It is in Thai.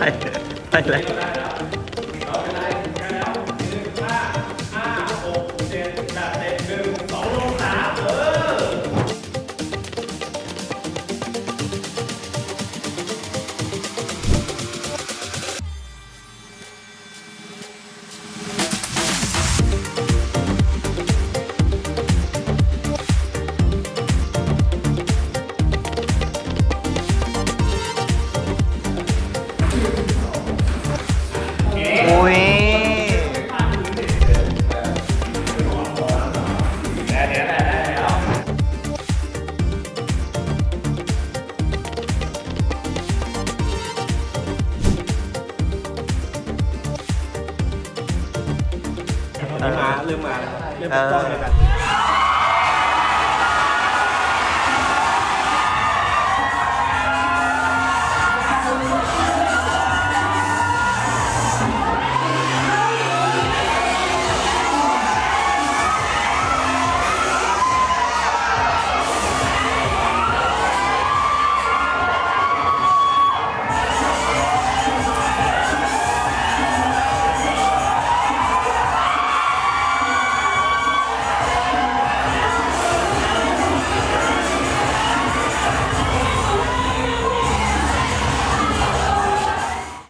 ไปไปแลย นี้มาเริ่มมาแล้วเริ่มต้นเลยกัน